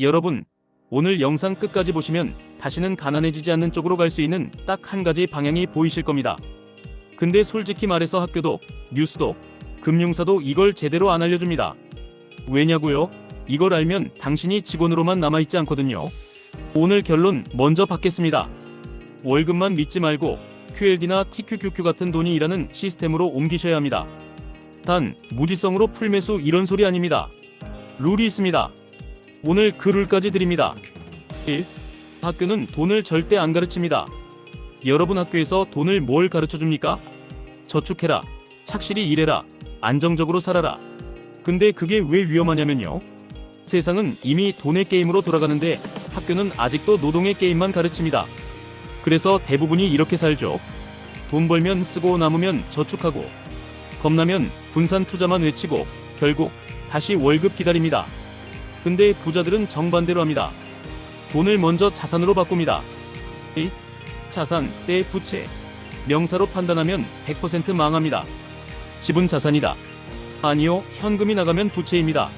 여러분, 오늘 영상 끝까지 보시면 다시는 가난해지지 않는 쪽으로 갈 수 있는 딱 한 가지 방향이 보이실 겁니다. 근데 솔직히 말해서 학교도, 뉴스도, 금융사도 이걸 제대로 안 알려줍니다. 왜냐고요? 이걸 알면 당신이 직원으로만 남아있지 않거든요. 오늘 결론 먼저 받겠습니다. 월급만 믿지 말고 QLD나 TQQQ 같은 돈이 일하는 시스템으로 옮기셔야 합니다. 단, 무지성으로 풀매수 이런 소리 아닙니다. 룰이 있습니다. 오늘 그 룰까지 드립니다. 1. 학교는 돈을 절대 안 가르칩니다. 여러분 학교에서 돈을 뭘 가르쳐 줍니까? 저축해라, 착실히 일해라, 안정적으로 살아라. 근데 그게 왜 위험하냐면요. 세상은 이미 돈의 게임으로 돌아가는데 학교는 아직도 노동의 게임만 가르칩니다. 그래서 대부분이 이렇게 살죠. 돈 벌면 쓰고 남으면 저축하고 겁나면 분산 투자만 외치고 결국 다시 월급 기다립니다. 근데 부자들은 정반대로 합니다. 돈을 먼저 자산으로 바꿉니다. 이 자산 대 부채 명사로 판단하면 100% 망합니다. 집은 자산이다. 아니요, 현금이 나가면 부채입니다.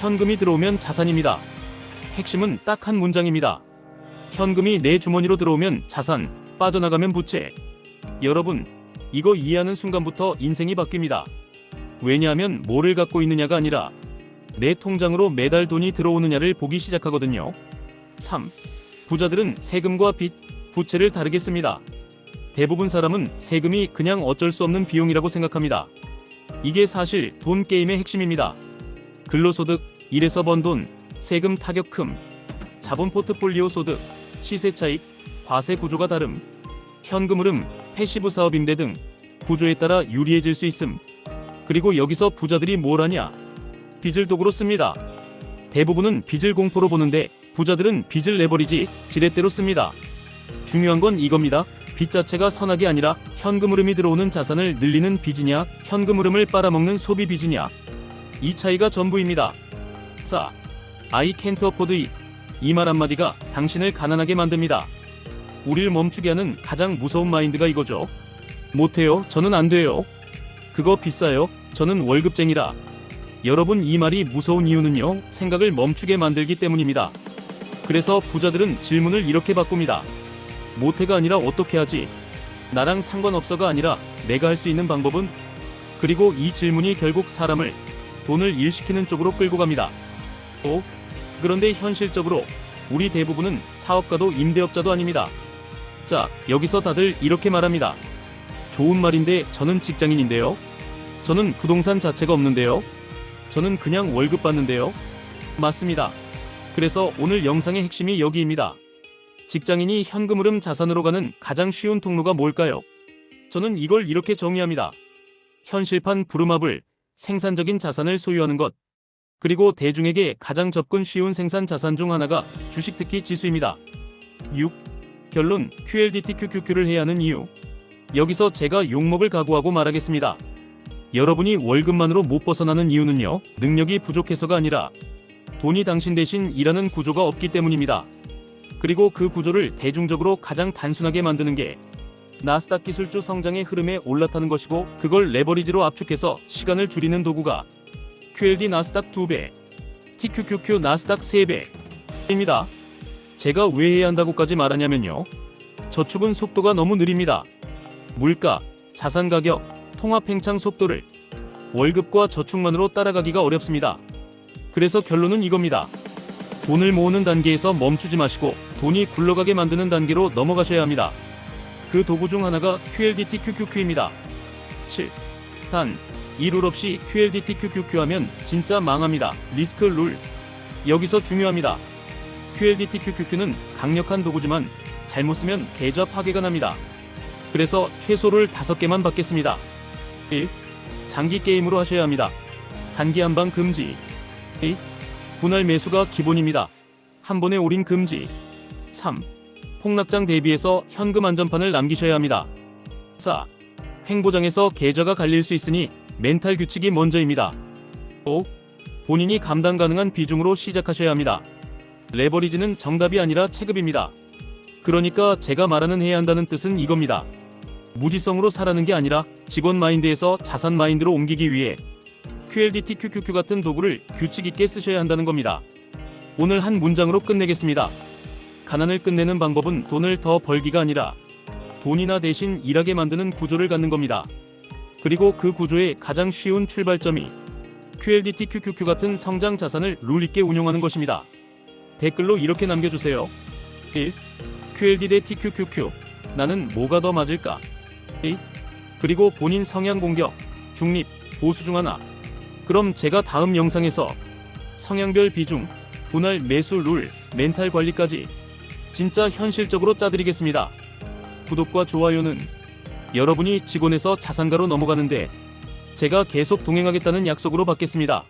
현금이 들어오면 자산입니다. 핵심은 딱 한 문장입니다. 현금이 내 주머니로 들어오면 자산, 빠져나가면 부채. 여러분, 이거 이해하는 순간부터 인생이 바뀝니다. 왜냐하면 뭐를 갖고 있느냐가 아니라 내 통장으로 매달 돈이 들어오느냐를 보기 시작하거든요. 3. 부자들은 세금과 빚, 부채를 다르게 씁니다. 대부분 사람은 세금이 그냥 어쩔 수 없는 비용이라고 생각합니다. 이게 사실 돈 게임의 핵심입니다. 근로소득, 일에서 번 돈, 세금 타격금, 자본 포트폴리오 소득, 시세 차익, 과세 구조가 다름, 현금 흐름, 패시브 사업 임대 등 구조에 따라 유리해질 수 있음. 그리고 여기서 부자들이 뭘 하냐? 빚을 도구로 씁니다. 대부분은 빚을 공포로 보는데 부자들은 빚을 내버리지 지렛대로 씁니다. 중요한 건 이겁니다. 빚 자체가 선악이 아니라 현금 흐름이 들어오는 자산을 늘리는 빚이냐, 현금 흐름을 빨아먹는 소비 빚이냐. 이 차이가 전부입니다. 4. I can't afford it. 이 말 한마디가 당신을 가난하게 만듭니다. 우릴 멈추게 하는 가장 무서운 마인드가 이거죠. 못해요. 저는 안 돼요. 그거 비싸요. 저는 월급쟁이라. 여러분 이 말이 무서운 이유는요. 생각을 멈추게 만들기 때문입니다. 그래서 부자들은 질문을 이렇게 바꿉니다. 못해가 아니라 어떻게 하지? 나랑 상관없어가 아니라 내가 할 수 있는 방법은? 그리고 이 질문이 결국 사람을 돈을 일시키는 쪽으로 끌고 갑니다. 또 그런데 현실적으로 우리 대부분은 사업가도 임대업자도 아닙니다. 자, 여기서 다들 이렇게 말합니다. 좋은 말인데 저는 직장인인데요. 저는 부동산 자체가 없는데요. 저는 그냥 월급 받는데요. 맞습니다. 그래서 오늘 영상의 핵심이 여기입니다. 직장인이 현금 흐름 자산으로 가는 가장 쉬운 통로가 뭘까요? 저는 이걸 이렇게 정의합니다. 현실판 부름합을 생산적인 자산을 소유하는 것. 그리고 대중에게 가장 접근 쉬운 생산 자산 중 하나가 주식 특히 지수입니다. 6. 결론 QLDTQQQ를 해야 하는 이유. 여기서 제가 욕먹을 각오하고 말하겠습니다. 여러분이 월급만으로 못 벗어나는 이유는요, 능력이 부족해서가 아니라 돈이 당신 대신 일하는 구조가 없기 때문입니다. 그리고 그 구조를 대중적으로 가장 단순하게 만드는 게 나스닥 기술주 성장의 흐름에 올라타는 것이고 그걸 레버리지로 압축해서 시간을 줄이는 도구가 QLD 나스닥 2배, TQQQ 나스닥 3배입니다. 제가 왜 해야 한다고까지 말하냐면요. 저축은 속도가 너무 느립니다. 물가, 자산 가격, 통합 팽창 속도를 월급과 저축만으로 따라가기가 어렵습니다. 그래서 결론은 이겁니다. 돈을 모으는 단계에서 멈추지 마시고 돈이 굴러가게 만드는 단계로 넘어가셔야 합니다. 그 도구 중 하나가 QLDTQQQ입니다. 7. 단, 이 룰 없이 QLDTQQQ 하면 진짜 망합니다. 리스크 룰. 여기서 중요합니다. QLDTQQQ는 강력한 도구지만 잘못 쓰면 계좌 파괴가 납니다. 그래서 최소를 5개만 받겠습니다. 1. 장기 게임으로 하셔야 합니다. 단기 한방 금지. 2. 분할 매수가 기본입니다. 한 번에 올인 금지. 3. 폭락장 대비해서 현금 안전판을 남기셔야 합니다. 4. 횡보장에서 계좌가 갈릴 수 있으니 멘탈 규칙이 먼저입니다. 5. 본인이 감당 가능한 비중으로 시작하셔야 합니다. 레버리지는 정답이 아니라 체급입니다. 그러니까 제가 말하는 해야 한다는 뜻은 이겁니다. 무지성으로 살아는 게 아니라 직원 마인드에서 자산 마인드로 옮기기 위해 QLDT QQQ 같은 도구를 규칙 있게 쓰셔야 한다는 겁니다. 오늘 한 문장으로 끝내겠습니다. 가난을 끝내는 방법은 돈을 더 벌기가 아니라 돈이나 대신 일하게 만드는 구조를 갖는 겁니다. 그리고 그 구조의 가장 쉬운 출발점이 QLDT QQQ 같은 성장 자산을 룰 있게 운용하는 것입니다. 댓글로 이렇게 남겨주세요. 1. QLD 대 TQQQ. 나는 뭐가 더 맞을까? 2. 그리고 본인 성향 공격, 중립, 보수 중 하나. 그럼 제가 다음 영상에서 성향별 비중, 분할 매수 룰, 멘탈 관리까지 진짜 현실적으로 짜드리겠습니다. 구독과 좋아요는 여러분이 직원에서 자산가로 넘어가는데 제가 계속 동행하겠다는 약속으로 받겠습니다.